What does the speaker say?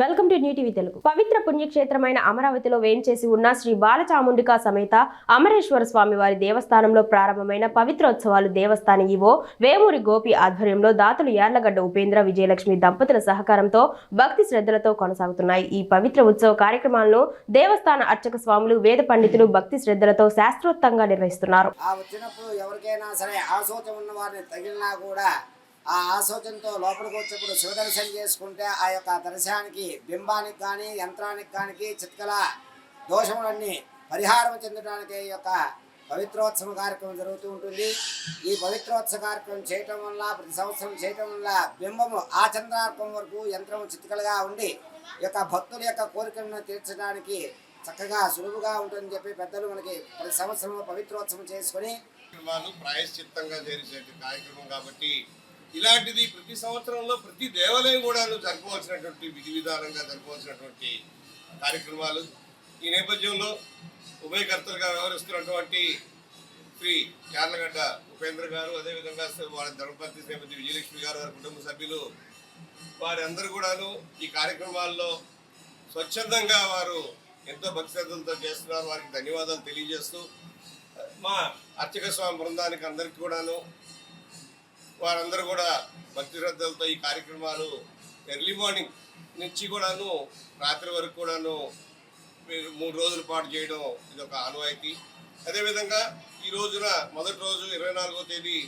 Welcome to new TV Telugu. పవిత్ర పుణ్యక్షేత్రమైన అమరావతిలో వేంచేసి ఉన్న శ్రీ బాలచాముండికా సమేత అమరేశ్వర స్వామి వారి దేవస్థానంలో ప్రారంభమైన పవిత్రోత్సవాలు దేవస్థాన ఈవో వేమూరి గోపి ఆధ్వర్యంలో దాతలు యార్లగడ్డ ఉపేంద్ర విజయలక్ష్మి దంపతుల సహకారంతో భక్తి శ్రద్ధలతో కొనసాగుతున్నాయి. ఈ పవిత్ర ఉత్సవ కార్యక్రమాలను దేవస్థాన అర్చక స్వాములు వేద పండితులు భక్తి శ్రద్ధలతో శాస్త్రోత్తంగా నిర్వహిస్తున్నారు. ఆ వచ్చినప్పుడు ఎవరికైనా సరే ఆశోచం ఉన్న వారిని తగిలినా కూడా ఆ ఆశోచనతో లోపలికి వచ్చేప్పుడు శివదర్శనం చేసుకుంటే ఆ యొక్క దర్శనానికి బింబానికి కానీ యంత్రానికి కానీ చిత్కల దోషములన్నీ పరిహారం చెందడానికి ఈ యొక్క పవిత్రోత్సవ కార్యక్రమం జరుగుతూ ఉంటుంది. ఈ పవిత్రోత్సవ కార్యక్రమం చేయటం వల్ల ప్రతి సంవత్సరం చేయటం వల్ల బింబము ఆ చంద్రార్పం వరకు యంత్రము చిత్కలుగా ఉండి ఈ యొక్క భక్తుల యొక్క కోరికలను తీర్చడానికి చక్కగా సులువుగా ఉంటుందని చెప్పి పెద్దలు మనకి ప్రతి సంవత్సరం పవిత్రోత్సవం చేసుకొని వాళ్ళు ప్రాయశ్చిత్తంగా చేసే కార్యక్రమం కాబట్టి ఇలాంటిది ప్రతి సంవత్సరంలో ప్రతి దేవాలయం కూడా జరపవలసినటువంటి విధి విధానంగా జరపవలసినటువంటి కార్యక్రమాలు. ఈ నేపథ్యంలో ఉభయకర్తలుగా వ్యవహరిస్తున్నటువంటి శ్రీ యార్లగడ్డ ఉపేంద్ర గారు అదేవిధంగా వాళ్ళ ధర్మపతి శ్రీమతి విజయలక్ష్మి గారు వారి కుటుంబ సభ్యులు వారి అందరూ కూడాను ఈ కార్యక్రమాల్లో స్వచ్ఛందంగా వారు ఎంతో భక్తి చేస్తున్నారు. వారికి ధన్యవాదాలు తెలియజేస్తూ మా అర్చక స్వామి బృందానికి అందరికీ కూడాను వారందరూ కూడా భక్తి శ్రద్ధలతో ఈ కార్యక్రమాలు ఎర్లీ మార్నింగ్ నుంచి కూడాను రాత్రి వరకు కూడాను మూడు రోజుల పాటు చేయడం ఇది ఒక ఆనవాయితీ. అదేవిధంగా ఈ రోజున మొదటి రోజు ఇరవై నాలుగో తేదీ